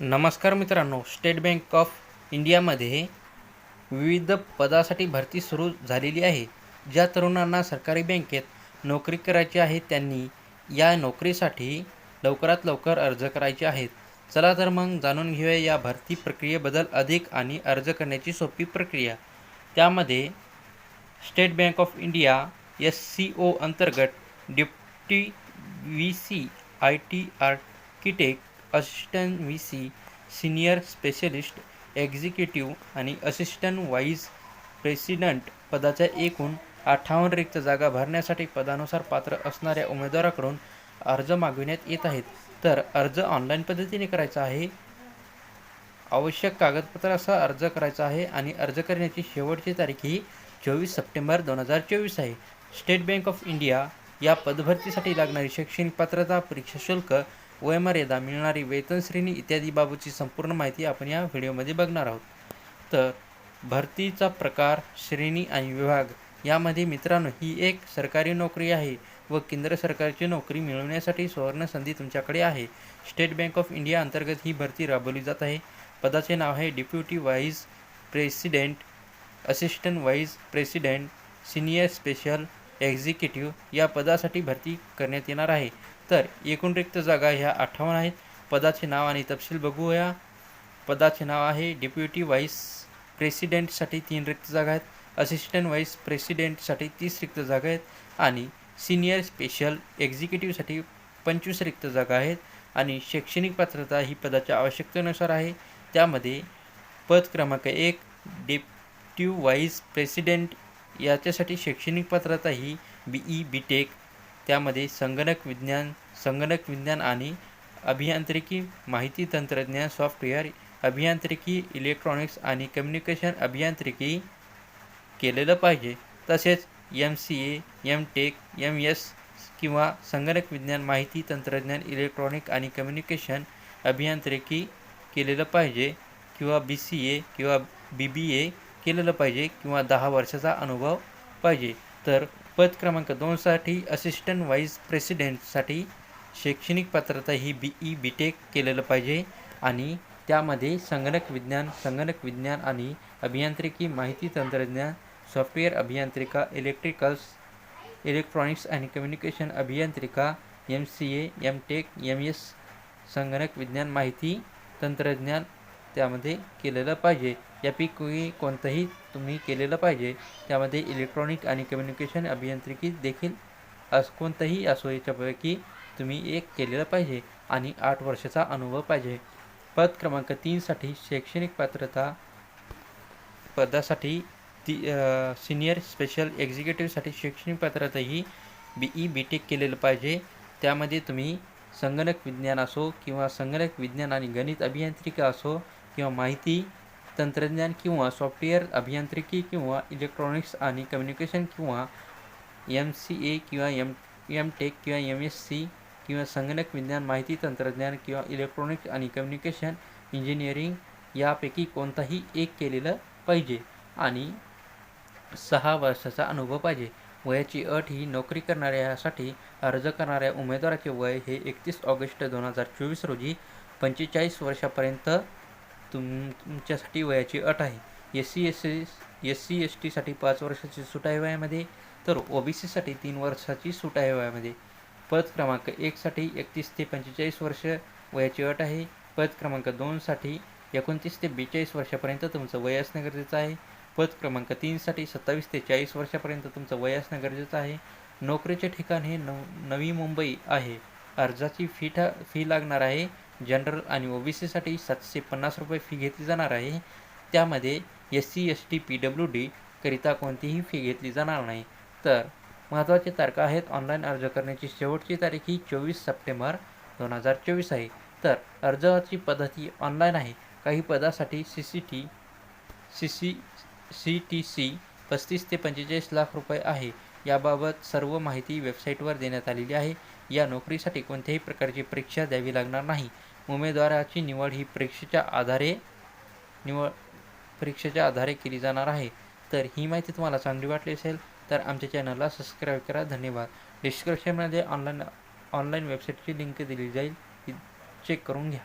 नमस्कार मित्रांनो state Bank of इंडियामध्ये विविध पदासाठी भरती सुरू झालेली आहे. ज्या तरुणांना सरकारी बँकेत नोकरी करायची आहे त्यांनी या नोकरीसाठी लवकरात लवकर अर्ज करायचे आहेत. चला तर मग जाणून घेऊया या भरती प्रक्रियेबद्दल अधिक आणि अर्ज करण्याची सोपी प्रक्रिया. त्यामध्ये State Bank of India S C O अंतर्गत deputy V C I T architect assistant V C senior specialist executive आणि असिस्टंट वाईस प्रेसिडंट पदाच्या एकूण अठ्ठावन्न रिक्त जागा भरण्यासाठी पदानुसार पात्र असणाऱ्या उमेदवाराकडून अर्ज मागविण्यात येत आहेत. तर अर्ज ऑनलाईन पद्धतीने करायचा आहे. आवश्यक कागदपत्रासह अर्ज करायचा आहे आणि अर्ज करण्याची शेवटची तारीख ही चोवीस सप्टेंबर दोन हजार चोवीस आहे. स्टेट बँक ऑफ इंडिया या पदभरतीसाठी लागणारी शैक्षणिक पात्रता परीक्षा शुल्क वयमर्यादा मिळणारी वेतन श्रेणी इत्यादी बाबतची संपूर्ण माहिती आपण या व्हिडिओमध्ये बघणार आहोत. तर भरतीचा प्रकार श्रेणी आणि विभाग यामध्ये मित्रांनो ही एक सरकारी नोकरी आहे व केंद्र सरकारची नोकरी मिळवण्यासाठी सुवर्ण संधी तुमच्याकडे आहे. स्टेट बँक ऑफ इंडिया अंतर्गत ही भरती राबवली जात आहे. पदाचे नाव आहे deputy vice president assistant vice president senior special executive या पदासाठी भरती करण्यात येणार आहे. तर एकूण रिक्त जागा ह्या अठ्ठावन्न आहेत. पदाचे नाव आणि तपशील बघूया पदाचे नाव आहे डेप्युटी व्हाईस प्रेसिडेंटसाठी तीन रिक्त जागा आहेत. असिस्टंट व्हाईस प्रेसिडेंटसाठी तीस रिक्त जागा आहेत. आणि सिनियर स्पेशल एक्झिक्युटिव्हसाठी पंचवीस रिक्त जागा आहेत. आणि शैक्षणिक पात्रता ही पदाच्या आवश्यकतेनुसार आहे. त्यामध्ये पद क्रमांक एक डेप्ट्यू व्हाईस प्रेसिडेंट याच्यासाठी शैक्षणिक पात्रता ही बी ई बी टेक त्यामध्ये संगणक विज्ञान संगणक विज्ञान आणि अभियांत्रिकी माहिती तंत्रज्ञान सॉफ्टवेअर अभियांत्रिकी इलेक्ट्रॉनिक्स आणि कम्युनिकेशन अभियांत्रिकी केलेलं पाहिजे. तसेच M C A M tech M S किंवा संगणक विज्ञान माहिती तंत्रज्ञान इलेक्ट्रॉनिक आणि कम्युनिकेशन अभियांत्रिकी केलेलं पाहिजे किंवा बी सी ए किंवा बी बी ए केलेलं पाहिजे किंवा दहा वर्षाचा अनुभव पाहिजे. तर पद क्रमांक दोनसाठी असिस्टंट व्हाईस प्रेसिडेंटसाठी शैक्षणिक पात्रता ही बी ई बी टेक केलेलं पाहिजे. आणि त्यामध्ये संगणक विज्ञान संगणक विज्ञान आणि अभियांत्रिकी माहिती तंत्रज्ञान सॉफ्टवेअर अभियांत्रिका इलेक्ट्रिकल्स इलेक्ट्रॉनिक्स आणि communication अभियांत्रिका M C A M tech M S संगणक विज्ञान माहिती तंत्रज्ञान त्यामध्ये केलेलं पाहिजे. यापैकी कोणतंही तुम्ही केलेलं पाहिजे. त्यामध्ये इलेक्ट्रॉनिक आणि कम्युनिकेशन अभियांत्रिकी देखील अस कोणतंही असो याच्यापैकी तुम्ही एक केलेलं पाहिजे आणि आठ वर्षाचा अनुभव पाहिजे. पद क्रमांक तीनसाठी शैक्षणिक पात्रता पदासाठी ती सिनियर स्पेशल एक्झिक्युटिव्हसाठी शैक्षणिक पात्रता ही बी ई बी टेक केलेलं पाहिजे. त्यामध्ये तुम्ही संगणक विज्ञान असो किंवा संगणक विज्ञान आणि गणित अभियांत्रिका असो किंवा माहिती तंत्रज्ञान किंवा सॉफ्टवेअर अभियांत्रिकी किंवा इलेक्ट्रॉनिक्स आणि कम्युनिकेशन किंवा एम सी ए किंवा एम एम टेक किंवा एम एस सी किंवा संगणक विज्ञान माहिती तंत्रज्ञान किंवा इलेक्ट्रॉनिक्स आणि कम्युनिकेशन इंजिनिअरिंग यापैकी कोणताही एक केलेलं पाहिजे आणि सहा वर्षाचा अनुभव पाहिजे. वयाची अट ही नोकरी करणाऱ्यासाठी अर्ज करणाऱ्या उमेदवाराचे वय हे एकतीस ऑगस्ट दोन हजार चोवीस रोजी पंचेचाळीस वर्षापर्यंत तुम तुमच्यासाठी वयाची अट आहे. S C S C S C S टीसाठी पाच वर्षाची सूट आहे वयामध्ये तर ओ बी सीसाठी तीन वर्षाची सूट आहे वयामध्ये. पद क्रमांक एकसाठी एकतीस ते पंचेचाळीस वर्ष वयाची अट आहे. पद क्रमांक दोनसाठी एकोणतीस ते बेचाळीस वर्षापर्यंत तुमचं वय असणं गरजेचं आहे. पद क्रमांक तीनसाठी सत्तावीस ते चाळीस वर्षापर्यंत तुमचं वय असणं गरजेचं आहे. नोकरीचे ठिकाण हे नव नवी मुंबई आहे. अर्जाची फी ठा फी लागणार आहे. जनरल आणि ओ बी सीसाठी सातशे पन्नास रुपये फी घेतली जाणार आहे. त्यामध्ये S C S T P W D करिता कोणतीही फी घेतली जाणार नाही. तर महत्त्वाचे तारखा आहेत ऑनलाईन अर्ज करण्याची शेवटची तारीख ही चोवीस सप्टेंबर दोन हजार चोवीस आहे. तर अर्जाची पद्धती ऑनलाईन आहे. काही पदासाठी C C T C C C T C पस्तीस ते पंचेचाळीस लाख रुपये आहे. याबाबत सर्व माहिती वेबसाईटवर देण्यात आलेली आहे. या नोकरीसाठी कोणत्याही प्रकारची परीक्षा द्यावी लागणार नाही. उमेदवाराची निवड ही परीक्षेच्या आधारे निवड परीक्षेच्या आधारे केली जाणार आहे. तर ही माहिती तुम्हाला चांगली वाटली असेल तर आमच्या चॅनलला सबस्क्राईब करा. धन्यवाद. डिस्क्रिप्शनमध्ये ऑनलाईन ऑनलाईन वेबसाईटची लिंक दिली जाईल. ती चेक करून घ्या.